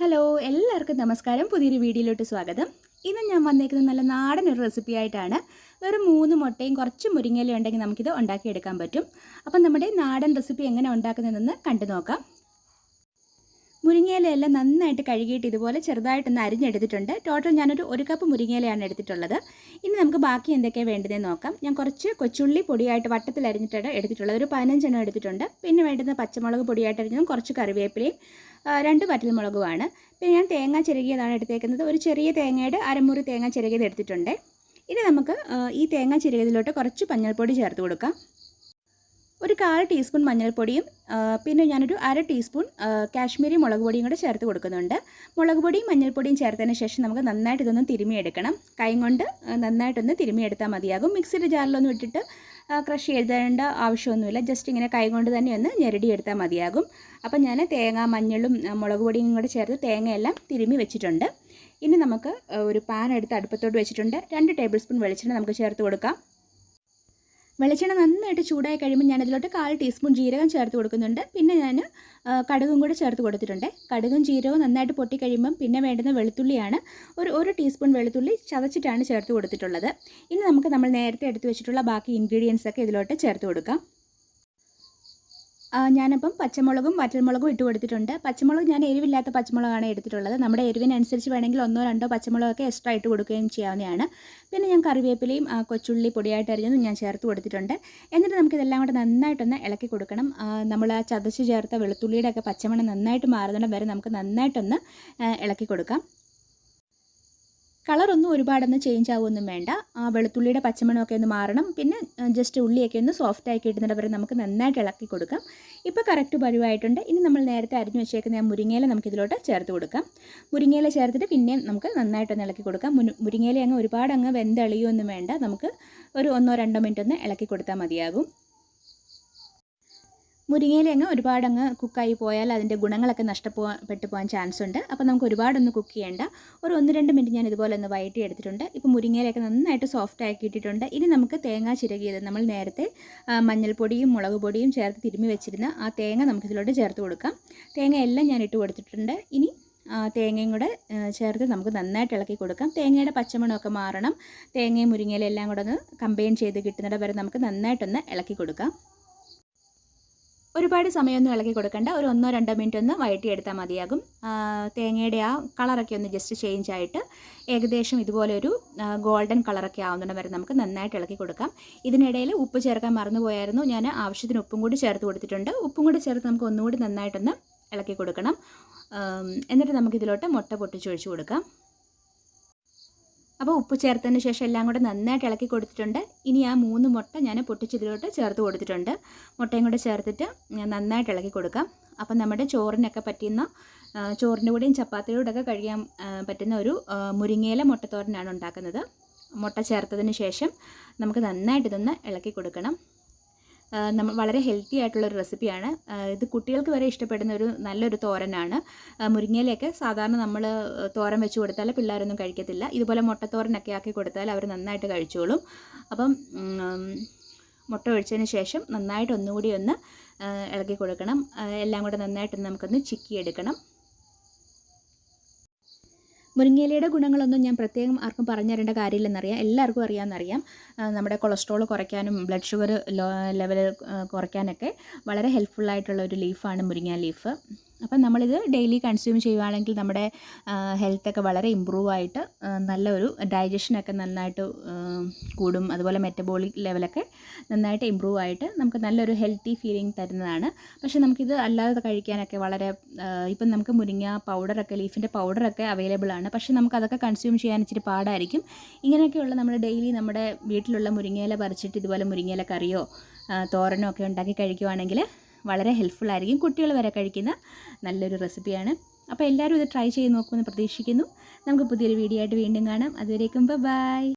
Hello എല്ലാവർക്കും നമസ്കാരം. പുതിയൊരു വീഡിയോയിലോട്ട് സ്വാഗതം. ഇന്ന് ഞാൻ വന്നേക്കുന്നത് നല്ല നാടൻ ഒരു റെസിപ്പി ആയിട്ടാണ്. വെറും മൂന്ന് മുട്ടയും കുറച്ച് മുരിങ്ങയിലും ഉണ്ടെങ്കിൽ നമുക്കിത് ഉണ്ടാക്കിയെടുക്കാൻ പറ്റും. അപ്പം നമ്മുടെ നാടൻ റെസിപ്പി എങ്ങനെ ഉണ്ടാക്കുന്നതെന്ന് കണ്ടു നോക്കാം മുരിങ്ങയിലയെല്ലാം നന്നായിട്ട് കഴുകിയിട്ട് ഇതുപോലെ ചെറുതായിട്ടൊന്ന് അരിഞ്ഞെടുത്തിട്ടുണ്ട്. ടോട്ടൽ ഞാനൊരു ഒരു കപ്പ് മുരിങ്ങയിലയാണ് എടുത്തിട്ടുള്ളത്. ഇനി നമുക്ക് ബാക്കി എന്തൊക്കെയാണ് വേണ്ടതെന്ന് നോക്കാം. ഞാൻ കുറച്ച് കൊച്ചുള്ളി പൊടിയായിട്ട് വട്ടത്തിൽ അരിഞ്ഞിട്ടാണ് എടുത്തിട്ടുള്ളത്. ഒരു പതിനഞ്ചെണ്ണം എടുത്തിട്ടുണ്ട്. പിന്നെ വേണ്ടുന്ന പച്ചമുളക് പൊടിയായിട്ട് അരിഞ്ഞതും കുറച്ച് കറിവേപ്പിലയും രണ്ട് പറ്റൽമുളകുമാണ് പിന്നെ ഞാൻ തേങ്ങ ചിരകിയതാണ് എടുത്തേക്കുന്നത്. ഒരു ചെറിയ തേങ്ങയുടെ അരമുറി തേങ്ങ ചിരകിയത് എടുത്തിട്ടുണ്ട്. ഇനി നമുക്ക് ഈ തേങ്ങ ചിരകിയതിലോട്ട് കുറച്ച് പഞ്ഞൾപ്പൊടി ചേർത്ത് കൊടുക്കാം. ഒരു കാൽ ടീസ്പൂൺ മഞ്ഞൾപ്പൊടിയും പിന്നെ ഞാനൊരു അര ടീസ്പൂൺ കാശ്മീരി മുളക് പൊടിയും കൂടെ ചേർത്ത് കൊടുക്കുന്നുണ്ട്. മുളക് പൊടിയും മഞ്ഞൾപ്പൊടിയും ചേർത്തതിന് ശേഷം നമുക്ക് നന്നായിട്ട് ഇതൊന്ന് തിരുമിയെടുക്കണം. കൈ കൊണ്ട് നന്നായിട്ടൊന്ന് തിരുമിയെടുത്താൽ മതിയാകും. മിക്സിയുടെ ജാറിലൊന്നും ഇട്ടിട്ട് ക്രഷ് ചെയ്തേണ്ട ആവശ്യമൊന്നുമില്ല. ജസ്റ്റ് ഇങ്ങനെ കൈ കൊണ്ട് തന്നെ ഒന്ന് ഞെരടിയെടുത്താൽ മതിയാകും. അപ്പം ഞാൻ തേങ്ങ മഞ്ഞളും മുളക് പൊടിയും കൂടെ ചേർത്ത് തേങ്ങയെല്ലാം തിരുമി വെച്ചിട്ടുണ്ട്. ഇനി നമുക്ക് ഒരു പാൻ എടുത്ത് അടുപ്പത്തോട്ട് വെച്ചിട്ടുണ്ട്. രണ്ട് ടേബിൾ സ്പൂൺ വെളിച്ചെണ്ണ നമുക്ക് ചേർത്ത് കൊടുക്കാം. വെളിച്ചെണ്ണ നന്നായിട്ട് ചൂടായി കഴിയുമ്പോൾ ഞാനതിലോട്ട് കാൽ ടീസ്പൂൺ ജീരകം ചേർത്ത് കൊടുക്കുന്നുണ്ട്. പിന്നെ ഞാൻ കടുകും കൂടെ ചേർത്ത് കൊടുത്തിട്ടുണ്ട്. കടുകും ജീരകവും നന്നായിട്ട് പൊട്ടി കഴിയുമ്പം പിന്നെ വേണ്ടുന്ന വെളുത്തുള്ളിയാണ് ഒരു ഒരു ടീസ്പൂൺ വെളുത്തുള്ളി ചതച്ചിട്ടാണ് ചേർത്ത് കൊടുത്തിട്ടുള്ളത്. ഇനി നമുക്ക് നമ്മൾ നേരത്തെ എടുത്ത് വെച്ചിട്ടുള്ള ബാക്കി ഇൻഗ്രീഡിയൻസ് ഒക്കെ ഇതിലോട്ട് ചേർത്ത് കൊടുക്കാം. ഞാനപ്പം പച്ചമുളകും വറ്റൽമുളകും ഇട്ട് കൊടുത്തിട്ടുണ്ട്. പച്ചമുളക് ഞാൻ എരിവില്ലാത്ത പച്ചമുളകാണ് എടുത്തിട്ടുള്ളത്. നമ്മുടെ എരിവിനനുസരിച്ച് വേണമെങ്കിൽ ഒന്നോ രണ്ടോ പച്ചമുളകൊക്കെ എക്സ്ട്രാ ഇട്ട് കൊടുക്കുകയും ചെയ്യാവുന്നതാണ്. പിന്നെ ഞാൻ കറിവേപ്പിലയും കൊച്ചുള്ളി പൊടിയായിട്ട് അരിഞ്ഞതും ഞാൻ ചേർത്ത് കൊടുത്തിട്ടുണ്ട്. എന്നിട്ട് നമുക്കിതെല്ലാം കൂടെ നന്നായിട്ടൊന്ന് ഇളക്കി കൊടുക്കണം. നമ്മൾ ആ ചതച്ച് ചേർത്ത വെളുത്തുള്ളിയുടെ ഒക്കെ പച്ചമണം നന്നായിട്ട് മാറുന്നിടം വരെ നമുക്ക് നന്നായിട്ടൊന്ന് ഇളക്കി കൊടുക്കാം. കളറൊന്നും ഒരുപാടൊന്നും ചേഞ്ച് ആവുമൊന്നും വേണ്ട. ആ വെളുത്തുള്ളിയുടെ പച്ചമണമൊക്കെ ഒന്ന് മാറണം. പിന്നെ ജസ്റ്റ് ഉള്ളിയൊക്കെ ഒന്ന് സോഫ്റ്റ് ആക്കി ഇടുന്നിടം വരെ നമുക്ക് നന്നായിട്ട് ഇളക്കി കൊടുക്കാം. ഇപ്പോൾ കറക്റ്റ് പരുവായിട്ടുണ്ട്. ഇനി നമ്മൾ നേരത്തെ അരിഞ്ഞു വെച്ചേക്കുന്ന ആ മുരിങ്ങയില നമുക്ക് ഇതിലോട്ട് ചേർത്ത് കൊടുക്കാം. മുരിങ്ങയില ചേർത്തിട്ട് പിന്നെയും നമുക്ക് നന്നായിട്ടൊന്ന് ഇളക്കി കൊടുക്കാം. മുരിങ്ങയില അങ്ങ് ഒരുപാട് അങ്ങ് വെന്തളിയൊന്നും വേണ്ട. നമുക്ക് ഒരു ഒന്നോ രണ്ടോ മിനിറ്റ് ഒന്ന് ഇളക്കി കൊടുത്താൽ മതിയാകും. മുരിങ്ങയില അങ്ങ് ഒരുപാട് അങ്ങ് കുക്കായി പോയാൽ അതിന്റെ ഗുണങ്ങളൊക്കെ നഷ്ടപ്പെട്ടു പോകാൻ ചാൻസ് ഉണ്ട് അപ്പോൾ നമുക്ക് ഒരുപാടൊന്ന് കുക്ക് ചെയ്യേണ്ട. ഒരു ഒന്ന് രണ്ട് മിനിറ്റ് ഞാൻ ഇതുപോലെ ഒന്ന് വയറ്റി എടുത്തിട്ടുണ്ട്. ഇപ്പോൾ മുരിങ്ങയിലൊക്കെ നന്നായിട്ട് സോഫ്റ്റ് ആക്കിയിട്ടിട്ടുണ്ട് ഇനി നമുക്ക് തേങ്ങ ചിരകിയത് നമ്മൾ നേരത്തെ മഞ്ഞൾപ്പൊടിയും മുളക് പൊടിയും ചേർത്ത് തിരുമ്മി വെച്ചിരുന്ന ആ തേങ്ങ നമുക്ക് ഇതിലോട്ട് ചേർത്ത് കൊടുക്കാം. തേങ്ങ എല്ലാം ഞാൻ ഇട്ട് കൊടുത്തിട്ടുണ്ട്. ഇനി തേങ്ങയും കൂടെ ചേർത്ത് നമുക്ക് നന്നായിട്ട് ഇളക്കി കൊടുക്കാം. തേങ്ങയുടെ പച്ചമണമൊക്കെ മാറണം. തേങ്ങയും മുരിങ്ങയിലെല്ലാം കൂടെ ഒന്ന് കമ്പൈൻ ചെയ്ത് കിട്ടുന്നിടം വരെ നമുക്ക് നന്നായിട്ടൊന്ന് ഇളക്കി കൊടുക്കാം. ഒരുപാട് സമയമൊന്നും ഇളക്കി കൊടുക്കേണ്ട. ഒരു ഒന്നോ രണ്ടോ മിനിറ്റ് ഒന്ന് വഴറ്റിയെടുത്താൽ മതിയാകും. തേങ്ങയുടെ ആ കളറൊക്കെ ഒന്ന് ജസ്റ്റ് ചേഞ്ച് ആയിട്ട് ഏകദേശം ഇതുപോലെ ഒരു ഗോൾഡൻ കളറൊക്കെ ആവുന്നുണ്ട് വരെ നമുക്ക് നന്നായിട്ട് ഇളക്കി കൊടുക്കാം. ഇതിനിടയിൽ ഉപ്പ് ചേർക്കാൻ മറന്നുപോയായിരുന്നു ഞാൻ ആവശ്യത്തിന് ഉപ്പും കൂടി ചേർത്ത് കൊടുത്തിട്ടുണ്ട്. ഉപ്പും കൂടി ചേർത്ത് നമുക്ക് ഒന്നുകൂടി നന്നായിട്ടൊന്ന് ഇളക്കി കൊടുക്കണം. എന്നിട്ട് നമുക്കിതിലോട്ട് മുട്ട പൊട്ടിച്ചൊഴിച്ച് കൊടുക്കാം. അപ്പോൾ ഉപ്പ് ചേർത്തതിന് ശേഷം എല്ലാം കൂടെ നന്നായിട്ട് ഇളക്കി കൊടുത്തിട്ടുണ്ട്. ഇനി ആ മൂന്ന് മുട്ട ഞാൻ പൊട്ടിച്ചതിലോട്ട് ചേർത്ത് കൊടുത്തിട്ടുണ്ട്. മുട്ടയും കൂടെ ചേർത്തിട്ട് ഞാൻ നന്നായിട്ട് ഇളക്കി കൊടുക്കാം. അപ്പം നമ്മുടെ ചോറിനൊക്കെ പറ്റുന്ന ചോറിന്റെ കൂടെയും ചപ്പാത്തിയുടെ കൂടെയൊക്കെ കഴിക്കാൻ പറ്റുന്ന ഒരു മുരിങ്ങയില മുട്ടത്തോരനാണ് ഉണ്ടാക്കുന്നത്. മുട്ട ചേർത്തതിന് ശേഷം നമുക്ക് നന്നായിട്ട് ഇതൊന്ന് ഇളക്കി കൊടുക്കണം. നമ്മൾ വളരെ ഹെൽത്തി ആയിട്ടുള്ള ഒരു റെസിപ്പിയാണ് ഇത് കുട്ടികൾക്ക് വരെ ഇഷ്ടപ്പെടുന്ന ഒരു നല്ലൊരു തോരനാണ്. മുരിങ്ങയിലൊക്കെ സാധാരണ നമ്മൾ തോരൻ വെച്ച് കൊടുത്താൽ പിള്ളേരൊന്നും കഴിക്കത്തില്ല. ഇതുപോലെ മുട്ടത്തോരനൊക്കെ ആക്കി കൊടുത്താൽ അവർ നന്നായിട്ട് കഴിച്ചോളും. അപ്പം മുട്ട ഒഴിച്ചതിന് ശേഷം നന്നായിട്ട് ഒന്നുകൂടി ഒന്ന് ഇളകി ഇളക്കി കൊടുക്കണം. എല്ലാം കൂടെ നന്നായിട്ട് നമുക്കൊന്ന് ചിക്കി എടുക്കണം മുരിങ്ങയിലയുടെ ഗുണങ്ങളൊന്നും ഞാൻ പ്രത്യേകം ആർക്കും പറഞ്ഞു തരേണ്ട കാര്യമില്ലെന്നറിയാം. എല്ലാവർക്കും അറിയാമെന്നറിയാം നമ്മുടെ കൊളസ്ട്രോൾ കുറയ്ക്കാനും ബ്ലഡ് ഷുഗർ ലെവൽ കുറയ്ക്കാനൊക്കെ വളരെ ഹെൽപ്ഫുൾ ആയിട്ടുള്ള ഒരു ലീഫാണ് മുരിങ്ങ ലീഫ്. അപ്പം നമ്മളിത് ഡെയിലി കൺസ്യൂം ചെയ്യുകയാണെങ്കിൽ നമ്മുടെ ഹെൽത്തൊക്കെ വളരെ ഇമ്പ്രൂവ് ആയിട്ട് നല്ലൊരു ഡൈജഷനൊക്കെ നന്നായിട്ട് കൂടും. അതുപോലെ മെറ്റബോളിക് ലെവലൊക്കെ നന്നായിട്ട് ഇമ്പ്രൂവ് ആയിട്ട് നമുക്ക് നല്ലൊരു ഹെൽത്തി ഫീലിംഗ് തരുന്നതാണ്. പക്ഷേ നമുക്കിത് അല്ലാതെ കഴിക്കാനൊക്കെ വളരെ ഇപ്പം നമുക്ക് മുരിങ്ങ പൗഡറൊക്കെ ലീഫിന്റെ പൗഡറൊക്കെ അവൈലബിൾ ആണ്. പക്ഷേ നമുക്ക് അതൊക്കെ കൺസ്യൂം ചെയ്യാൻ ഇച്ചിരി പാടായിരിക്കും. ഇങ്ങനെയൊക്കെയുള്ള നമ്മൾ ഡെയിലി നമ്മുടെ വീട്ടിലുള്ള മുരിങ്ങയില പറിച്ചിട്ട് ഇതുപോലെ മുരിങ്ങയില കറിയോ തോരനോ ഒക്കെ ഉണ്ടാക്കി കഴിക്കുവാണെങ്കിൽ വളരെ ഹെൽപ്ഫുൾ ആയിരിക്കും. കുട്ടികൾ വരെ കഴിക്കുന്ന നല്ലൊരു റെസിപ്പിയാണ് അപ്പോൾ എല്ലാവരും ഇത് ട്രൈ ചെയ്ത് നോക്കുമെന്ന് പ്രതീക്ഷിക്കുന്നു. നമുക്ക് പുതിയൊരു വീഡിയോ ആയിട്ട് വീണ്ടും കാണാം. അതുവരേക്കും ബൈ